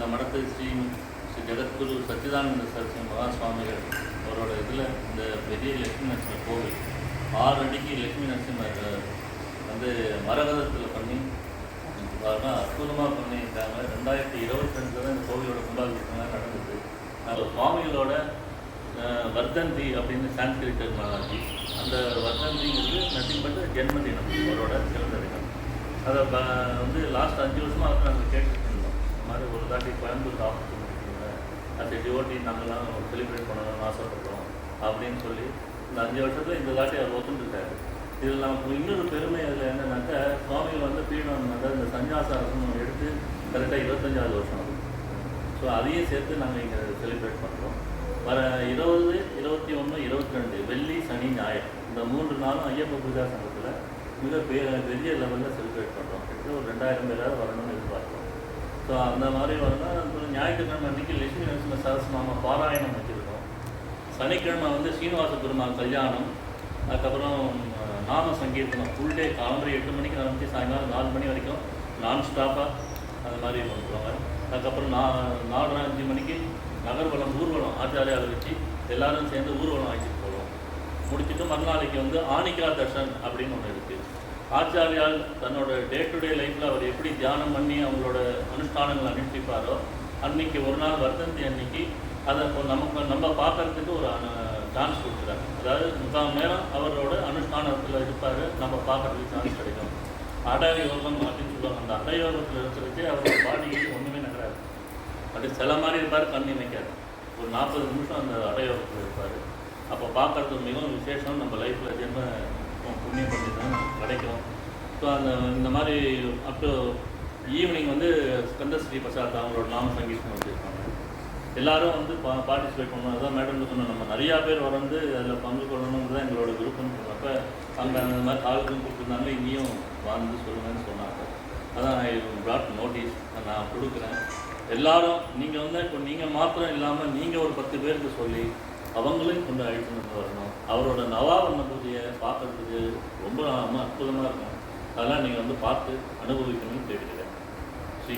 இந்த மடத்தை ஸ்ரீ ஸ்ரீ ஜெகத்குரு சச்சிதானந்த சரஸ்வதி மகா சுவாமிகள் அவரோட இதில் இந்த பெரிய லக்ஷ்மி நரசிம்ம கோவில் ஆறு அடிக்கு லட்சுமி நரசிம்ம வந்து மரகதத்தில் பண்ணி பாருங்கள் அற்புதமாக பண்ணியிருக்காங்க. ரெண்டாயிரத்தி இருபத்தி ரெண்டில் தான் இந்த கோவிலோட கும்பாபிஷேகம் நடந்தது. அந்த சுவாமிகளோட வர்தந்தி அப்படின்னு சான்ஸ்கிரிட் டெர்மாலஜி அந்த வர்தந்திங்கிறது நத்திங் பட் ஜென்ம தினம் அவரோட சிறந்த தினம். அதை ப- வந்து லாஸ்ட் அஞ்சு வருஷமாக அதை நாங்கள் கேட்டுட்டு மாதிரி ஒரு தாட்டி கோயம்புத்தூர் ஆப்பர்ச்சுனிட்டிங்க அது டிவோட்டி நாங்கள்லாம் செலிப்ரேட் பண்ணணும்னு ஆசைப்படுறோம் அப்படின்னு சொல்லி இந்த அஞ்சு வருஷத்தில் இந்த தாட்டி அவர் ஒத்துட்டுருக்காரு இதில் நமக்கு இன்னொரு பெருமை அதில் என்னன்னாக்கா சுவாமிகள் வந்து பீடம் அதாவது இந்த சன்னியாசாசனம் எடுத்து கரெக்டாக இருபத்தஞ்சாவது வருஷம் ஆகும் ஸோ அதையும் சேர்த்து நாங்கள் இங்கே செலிப்ரேட் பண்ணுறோம் வர இருபது இருபத்தி ஒன்று இருபத்தி ரெண்டு வெள்ளி சனி ஞாயிறு இந்த மூன்று நாளும் ஐயப்ப பூஜா சங்கத்தில் மிக பெரிய பெரிய லெவலில் செலிப்ரேட் பண்ணுறோம் கிட்டத்தட்ட ஒரு ரெண்டாயிரம் பேராவது வரணும்னு எதிர்பார்க்குறோம். ஸோ அந்த மாதிரி வந்தால் அப்புறம் ஞாயிற்றுக்கிழமை அன்றைக்கி லட்சுமி நரசிம்ம மாமா பாராயணம் வச்சுருக்கோம். சனிக்கிழமை வந்து ஸ்ரீனிவாச பெருமாள் கல்யாணம். அதுக்கப்புறம் நாம சங்கீர்த்தனம். ஃபுல் டே காலம்பரை எட்டு மணிக்கு ஆரம்பித்து சாயங்காலம் நாலு மணி வரைக்கும் நான் ஸ்டாப்பாக அந்த மாதிரி பண்ணுறாங்க அதுக்கப்புறம் நா நாலரை அஞ்சு மணிக்கு நகர்வலம் ஊர்வலம் ஆச்சாரியாவை வச்சு எல்லாரும் சேர்ந்து ஊர்வலம் ஆகிட்டு போகிறோம் முடிச்சுட்டு மறுநாளைக்கு வந்து ஆணிகா தர்ஷன் அப்படின்னு ஒன்று இருக்குது ஆச்சாரியால் தன்னோட டே டு டே லைஃப்பில் அவர் எப்படி தியானம் பண்ணி அவங்களோட அனுஷ்டானங்களை அனுஷ்டிப்பாரோ அன்னைக்கு ஒரு நாள் வர்த்தந்தி அன்னைக்கு அதை இப்போ நமக்கு நம்ம பார்க்கறதுக்கு ஒரு சான்ஸ் கொடுக்குறாரு. அதாவது முக்கால் நேரம் அவரோட அனுஷ்டானத்தில் இருப்பார் நம்ம பார்க்கறதுக்கு சான்ஸ் கிடைக்கும். அடயோகம் அப்படின்னு சொல்லுவாங்க. அந்த அடயோகத்தில் இருக்கிறதே அவரோட பாடி ஒன்றுமே நகராது. அப்படி சில மாதிரி இருப்பார் கண்ணி நிற்காது ஒரு நாற்பது நிமிஷம் அந்த அடயோகத்தில் இருப்பார். அப்போ பார்க்கறது மிகவும் விசேஷம் நம்ம லைஃப்பில் ஜென்ம புண்ணியம் பண்ணி தான் கிடைக்கும் ஸோ அந்த இந்த மாதிரி அப் டு ஈவினிங் வந்து ஸ்கந்தஸ்ரீ பிரசாத் அவங்களோட நாம சங்கீதம் வச்சுருக்காங்க. எல்லாரும் வந்து பா பார்ட்டிசிபேட் பண்ணணும். அதான் மேடம் சொன்னோம் நம்ம நிறையா பேர் வந்து அதில் பங்கு கொள்ளணுங்கிறது தான் எங்களோட விருப்பம் சொன்னப்ப அங்கே அந்த மாதிரி காலுக்கும் கொடுத்துருந்தாங்க இங்கேயும் வாழ்ந்து சொல்லுங்கன்னு சொன்னாங்க. அதான் ஐ ப்ராட் நோட்டீஸ் நான் கொடுக்குறேன். எல்லாரும் நீங்கள் வந்து இப்போ நீங்கள் மாத்திரம் இல்லாமல் நீங்கள் ஒரு பத்து பேருக்கு சொல்லி அவங்களையும் கொண்டு அழைத்துட்டு வரணும். அவரோட நவாவரண பூஜையை பார்க்கறதுக்கு ரொம்ப அற்புதமாக இருக்கும். அதெல்லாம் நீங்கள் வந்து பார்த்து அனுபவிக்கணும்னு கேட்டுக்கிறேன். ஸ்ரீ